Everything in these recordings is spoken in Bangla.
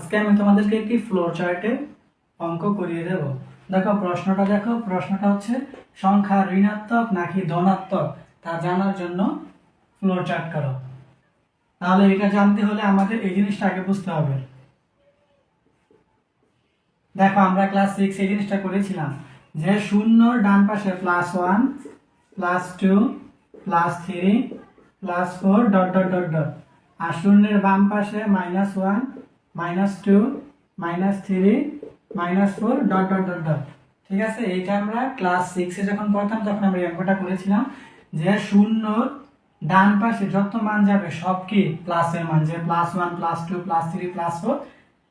আজকে আমি তোমাদেরকে একটি ফ্লোর চার্টে অঙ্ক করিয়ে দেব। দেখো, প্রশ্নটা দেখো। প্রশ্নটা হচ্ছে, সংখ্যা ঋণাত্মক নাকি ধনাত্মক? তা জানার জন্য ফ্লোর চার্ট করো। তাহলে এটা জানতে হলে আমাদের এই জিনিসটা আগে বুঝতে হবে। দেখো, আমরা ক্লাস সিক্স এই জিনিসটা করেছিলাম যে শূন্যর ডান পাশে plus one plus two plus three plus four dot dot dot dot আর শূন্যের বাম পাশে minus one minus two, minus three, minus four, dot dot dot dot. ঠিক আছে? এইটা আমরা ক্লাস সিক্সে যখন পড়তাম, তখন আমরা অঙ্কটা করেছিলাম যে শূন্যর ডান পাশে যত মান যাবে সব কি প্লাসের মান, যে plus one plus two plus three plus four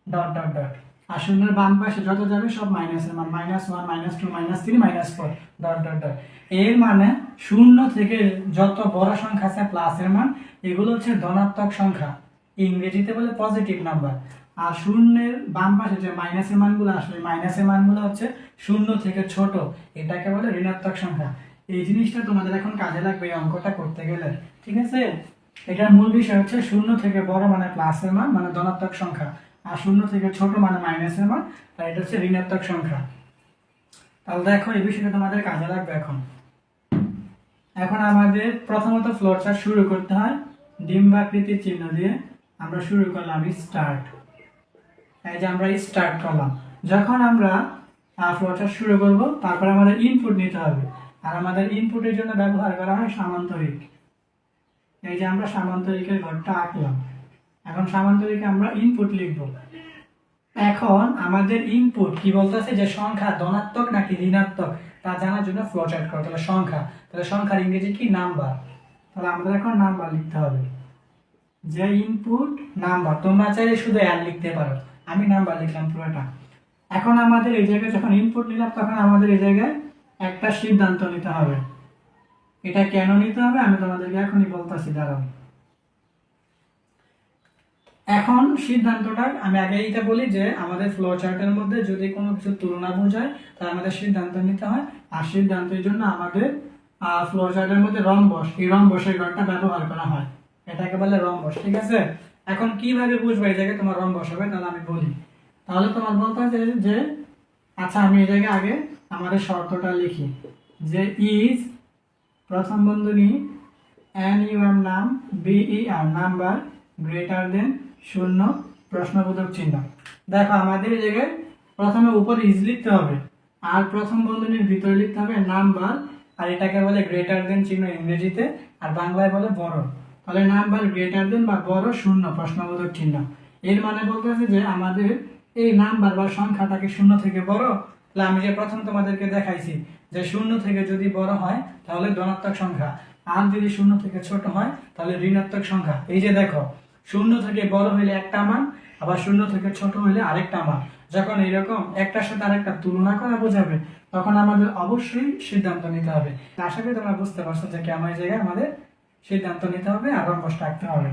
dot dot dot. আর শূন্যের বাম পাশে যত যাবে সব মাইনাসের মান minus one minus two minus three minus four dot dot dot. এর মানে শূন্য থেকে যত বড় সংখ্যা আছে প্লাসের মান, এগুলো হচ্ছে ধনাত্মক সংখ্যা। ইংরেজিতে বলে পজিটিভ নাম্বার আর শূন্যের বাম পাশে যে মাইনাসের মানগুলো আসলে মাইনাসের মানগুলো হচ্ছে শূন্য থেকে ছোট। এটাকে বলে ঋণাত্মক সংখ্যা। এই জিনিসটা তোমাদের এখন কাজে লাগবে এই অঙ্কটা করতে গেলে। ঠিক আছে? এটার মূল বিষয় হচ্ছে শূন্য থেকে বড় মানে প্লাসের মান মানে ধনাত্মক সংখ্যা। আর শূন্য থেকে ছোট মানে মাইনাসের মান আর এটা হচ্ছে ঋণাত্মক সংখ্যা। তাহলে দেখো এই বিষয়টা তোমাদের কাজে লাগবে এখন। এখন আমাদের প্রথমত ফ্লোর চার্ট শুরু করতে হয়। ডিম্বাকৃতির চিহ্ন দিয়ে। আমরা শুরু করলাম স্টার্ট এই যে আমরা স্টার্ট করলাম। যখন আমরা ফ্লোর শুরু করব, তারপর আমাদের ইনপুট নিতে হবে। আর আমাদের ইনপুটের জন্য ব্যবহার করা হয় সামান্তরিক। এই যে আমরা সামান্তরিকের ঘরটা আঁকলাম। এখন সামান্তরিকে আমরা ইনপুট লিখব। এখন আমাদের ইনপুট কি বলতেছে যে সংখ্যা ধনাত্মক নাকি ঋণাত্মক? তা জানার জন্য ফ্লো চার্ট তাহলে সংখ্যা। তাহলে সংখ্যার ইংরেজি কি? নাম্বার। তাহলে আমাদের এখন নাম্বার লিখতে হবে। যে ইনপুট নাম্বার তোমরা চাইলে শুধু অ্যাড লিখতে পারো। আমি নাম্বার লিখলাম পুরোটা। এখন আমাদের এই জায়গায় যখন ইনপুট নিলাম, তখন আমাদের এই জায়গায় একটা সিদ্ধান্ত নিতে হবে। এটা কেন নিতে হবে? আমি তোমাদেরকে এখনই বলতেছি, দাঁড়াও। এখন সিদ্ধান্তটা, আমি আগে এইটা বলি যে, আমাদের ফ্লো চার্টের মধ্যে যদি কোনো কিছু তুলনা বোঝায়, তাহলে আমাদের সিদ্ধান্ত নিতে হয়। আর সিদ্ধান্তের জন্য আমাদের ফ্লো চার্টের মধ্যে রম্বস, এই রম্বসের ঘরটা ব্যবহার করা হয়। এটাকে বলে রম্বস, ঠিক আছে? এখন কীভাবে বুঝবে এই জায়গায় তোমার রম্বস হবে? তাহলে আমি বলি। তাহলে তোমার বলতে হবে যে- আচ্ছা আমি এই জায়গায় আগে আমাদের শর্তটা লিখি। যে ইজ প্রথম বন্ধনী এন ইউ এম নাম বিই আর নাম্বার গ্রেটার দেন শূন্য, প্রশ্নবোধক চিহ্ন। দেখো, আমাদের এই জায়গায় প্রথমে উপরে ইজ লিখতে হবে, আর প্রথম বন্ধনীর ভিতরে লিখতে হবে নাম্বার, আর এটাকে বলে গ্রেটার দেন চিহ্ন ইংরেজিতে, আর বাংলায় বলে বড়। তাহলে নাম্বার গ্রেটার দেন বা বড় শূন্য প্রশ্নবোধক চিহ্ন। এর মানে বলতেছে যে আমাদের এই নাম্বার বা সংখ্যাটাকে শূন্য থেকে বড়। তাহলে আমি যে প্রথম তোমাদেরকে দেখাইছি যে শূন্য থেকে যদি বড় হয়, তাহলে ধনাত্মক সংখ্যা। আর যদি শূন্য থেকে ছোট হয়, তাহলে ঋণাত্মক সংখ্যা। এই যে দেখো, শূন্য থেকে বড় হইলে একটা মান, আবার শূন্য থেকে ছোট হইলে আরেকটা মান। যখন এইরকম একটার সাথে আরেকটা তুলনা করা বোঝাবে, তখন আমাদের অবশ্যই সিদ্ধান্ত নিতে হবে। আশা করি তোমরা বুঝতে পারছ যে কেমন জায়গায় আমাদের সিদ্ধান্ত নিতে হবে আর রম্বস রাখতে হবে।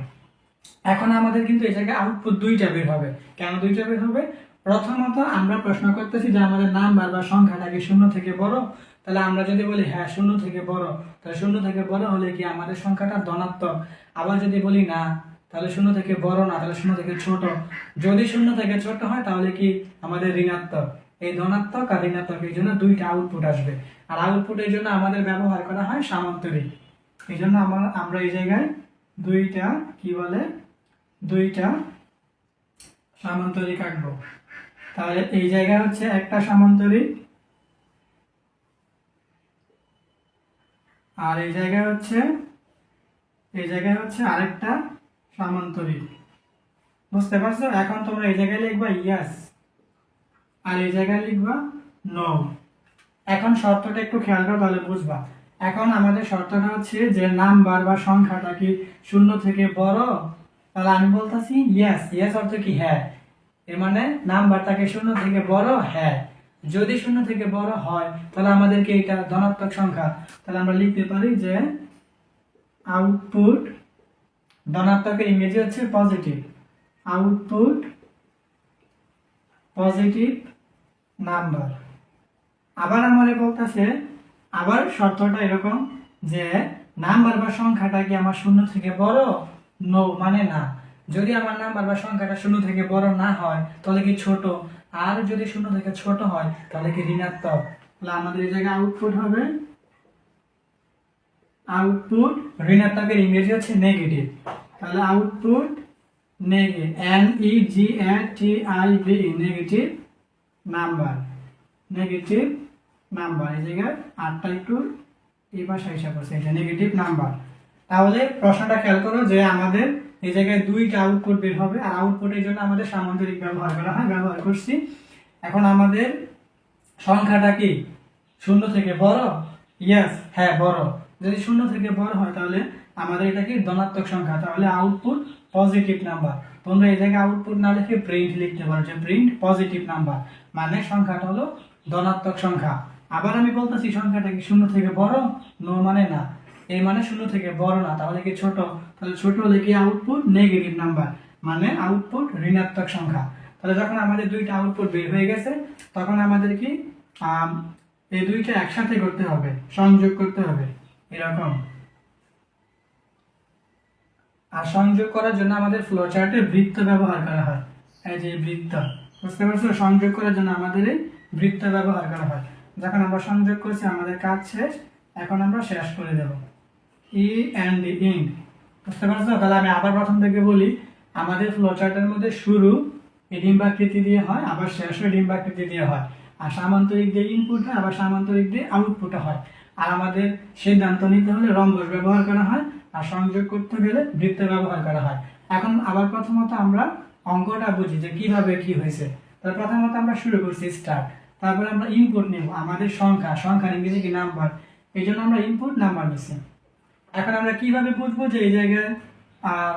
এখন আমাদের কিন্তু এই জায়গায় আউটপুট দুইটা বের হবে। কেন দুইটা বের হবে? প্রথমত আমরা প্রশ্ন করতেছি যে আমাদের নাম্বার বা সংখ্যাটা কি শূন্য থেকে বড়? তাহলে আমরা যদি বলি হ্যাঁ শূন্য থেকে বড়। তাহলে শূন্য থেকে বড় হলে কি আমাদের সংখ্যাটা ধনাত্মক? আবার যদি বলি, না, তাহলে শূন্য থেকে বড় না, তাহলে শূন্য থেকে ছোট। যদি শূন্য থেকে ছোট হয়, তাহলে কি আমাদের ঋণাত্মক? এই ধনাত্মক আর ঋণাত্মক, এই জন্য দুইটা আউটপুট আসবে। আর আউটপুটের জন্য আমাদের ব্যবহার করা হয় সামান্তরিক। এই জন্য আমরা আমরা এই জায়গায় দুইটা কি বলে? দুইটা সামান্তরিক আঁকবো। তাহলে এই জায়গায় হচ্ছে একটা সামান্তরিক আর এই জায়গায় হচ্ছে, এই জায়গায় হচ্ছে আরেকটা সামান্তরিক। বুঝতে পারছ? এখন তোমরা এই জায়গায় লিখবা ইয়াস আর এই জায়গায় লিখবা নো। এখন শর্তটা একটু খেয়াল করো তাহলে বুঝবা। এখন আমাদের শর্তটা হচ্ছে যে নাম্বার বা সংখ্যাটা কি শূন্য থেকে বড়? তাহলে আমি বলতেছি ইয়েস ইয়েস অর্থ কি হ্যাঁ। এর মানে নাম্বারটাকে শূন্য থেকে বড়? হ্যাঁ। যদি শূন্য থেকে বড় হয়, তাহলে আমাদেরকে এটা ধনাত্মক সংখ্যা, তাহলে আমরা লিখতে পারি যে আউটপুট ধনাত্মকের ইংরেজি হচ্ছে পজিটিভ আউটপুট পজিটিভ নাম্বার আবার আমার বলতেছে আবার শর্তটা এরকম যে নাম্বার বা সংখ্যাটা কি আমার শূন্য থেকে বড়? নো মানে না। যদি আমার নাম্বার বা সংখ্যাটা শূন্য থেকে বড় না হয়, তাহলে কি ছোট? আর যদি শূন্য থেকে ছোট হয়, তাহলে কি ঋণাত্মক? তাহলে আমাদের এই জায়গায় আউটপুট হবে। আউটপুট ঋণাত্মকের ইংরেজি হচ্ছে নেগেটিভ তাহলে output negative N E G T I negative number negative number, এই জায়গায় আটটা একটু এই পাশে হিসাব করছে এটা নেগেটিভ নাম্বার। তাহলে প্রশ্নটা খেয়াল করো যে আমাদের এই জায়গায় দুইটা আউটপুট বের হবে, আর আউটপুটের জন্য আমাদের সামান্তরিক ব্যবহার করা হয়, ব্যবহার করছি। এখন আমাদের সংখ্যাটা কি? শূন্য থেকে বড়? ইয়েস হ্যাঁ বড়। যদি শূন্য থেকে বড় হয়, তাহলে আমাদের এটা কি? ধনাত্মক সংখ্যা। তাহলে আউটপুট পজিটিভ নাম্বার। তোমরা এই জায়গায় আউটপুট না লিখে প্রিন্ট লিখতে পারো যে প্রিন্ট পজিটিভ নাম্বার। মানে সংখ্যাটা হলো ধনাত্মক সংখ্যা। আবার আমি বলতেছি, সংখ্যাটা কি শূন্য থেকে বড়? নো মানে না। এই মানে শূন্য থেকে বড় না, তাহলে কি ছোট? তাহলে ছোট হলে কি আউটপুট নেগেটিভ নাম্বার মানে আউটপুট ঋণাত্মক সংখ্যা। তাহলে যখন আমাদের দুইটা আউটপুট বের হয়ে গেছে, তখন আমাদের কি এই দুইটা একসাথে করতে হবে, সংযোগ করতে হবে, এরকম। আর সংযোগ করার জন্য আমাদের ফ্লো চার্টে বৃত্ত ব্যবহার করা হয়। এই যে বৃত্ত, বুঝতে পারছ? সংযোগ করার জন্য আমাদের এই বৃত্ত ব্যবহার করা হয়। যখন আমরা সংযোগ করছি, আমাদের কাজ শেষ, এখন আমরা শেষ করে দেব। ই অ্যান্ড ইন্ড বুঝতে পারছ? তাহলে আমি আবার প্রথম থেকে বলি, আমাদের ফ্লো চার্টের মধ্যে শুরু ডিম্বাকৃতি দিয়ে হয়, আবার শেষও ডিম্বাকৃতি দিয়ে হয়। আর সামান্তরিক দিয়ে ইনপুট হয়, আবার সামান্তরিক দিয়ে আউটপুট হয়। আর আমাদের সিদ্ধান্ত নিতে হলে রম্বস ব্যবহার করা হয়, আর সংযোগ করতে গেলে বৃত্ত ব্যবহার করা হয়। এখন আবার প্রথমত আমরা অঙ্কটা বুঝি যে কীভাবে কি হয়েছে। তাহলে প্রথমত আমরা শুরু করছি স্টার্ট তারপরে আমরা ইনপুট নিব, আমাদের সংখ্যা, সংখ্যার ইংরেজি কি নাম্বার এই জন্য আমরা ইনপুট নাম্বার নিছি। এখন আমরা কীভাবে বুঝব যে এই জায়গায়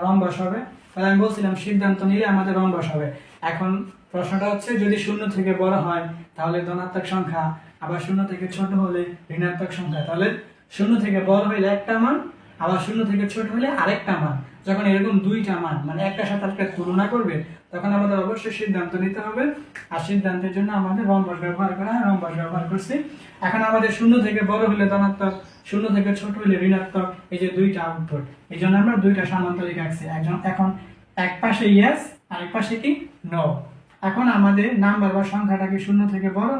রম্বস হবে তাহলে আমি বলছিলাম, সিদ্ধান্ত নিলে আমাদের রম্বস হবে এখন প্রশ্নটা হচ্ছে, যদি শূন্য থেকে বড় হয়, তাহলে ধনাত্মক সংখ্যা, আবার শূন্য থেকে ছোট হলে ঋণাত্মক সংখ্যা। তাহলে শূন্য থেকে বড় হইলে একটা মান আবার শূন্য থেকে ছোট হলে আরেকটা মান। যখন এরকম দুইটা মান মানে একটা সাথে একটা তুলনা করবে, তখন আমাদের অবশ্যই সিদ্ধান্ত নিতে হবে। আর সিদ্ধান্তের জন্য আমাদের রম্বস ব্যবহার করা হয় রম্বস ব্যবহার করছি। এখন আমাদের শূন্য থেকে বড় হলে ধনাত্মক, শূন্য থেকে ছোট হলে ঋণাত্মক, এই যে দুইটা আউটপুট এই জন্য আমরা দুইটা সামান্তরিক আঁকছি। একজন এখন এক পাশে ইয়েস আর এক পাশে কি? নো এখন আমাদের নাম্বার বা সংখ্যাটা কি শূন্য থেকে বড়?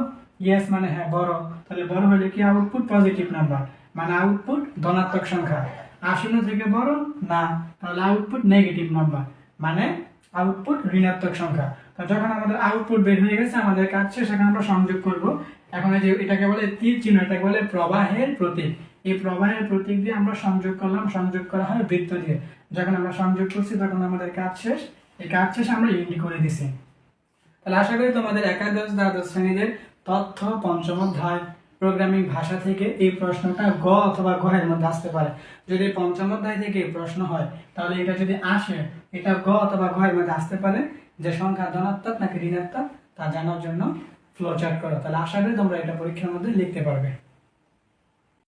ইয়েস মানে হ্যাঁ বড়। তাহলে বড় হলে কি আউটপুট পজিটিভ নাম্বার মানে আউটপুট ধনাত্মক সংখ্যা। আর শূন্য থেকে বড়? না। তাহলে আউটপুট নেগেটিভ নাম্বার মানে আউটপুট ঋণাত্মক সংখ্যা। তো যখন আমাদের আউটপুট বের হয়ে গেছে আমাদের কাজ শেষ এখন আমরা সংযোগ করব। এখন এই যে এটাকে বলে তীর চিহ্ন এটাকে বলে প্রবাহের প্রতীক। এই প্রবাহের প্রতীক দিয়ে আমরা সংযোগ করলাম সংযোগ করা হয় বৃত্ত দিয়ে। যখন আমরা সংযোগ করছি তখন আমাদের কাজ শেষ। এই কাজ শেষ আমরা ইন্ডি করে দিছি। তাহলে আশা করি তোমাদের একাদশ দ্বাদশ শ্রেণীদের তথ্য পঞ্চম অধ্যায় প্রোগ্রামিং ভাষা থেকে এই প্রশ্নটা গ অথবা গ মধ্যে আসতে পারে। যদি পঞ্চম অধ্যায় থেকে প্রশ্ন হয়, তাহলে এটা যদি আসে, এটা গ অথবা ঘ মধ্যে আসতে পারে যে সংখ্যা ধনাত্মক নাকি ঋণাত্মক, তা জানার জন্য ফ্লো চার্ট করো। তাহলে আশা করি তোমরা এটা পরীক্ষার মধ্যে লিখতে পারবে।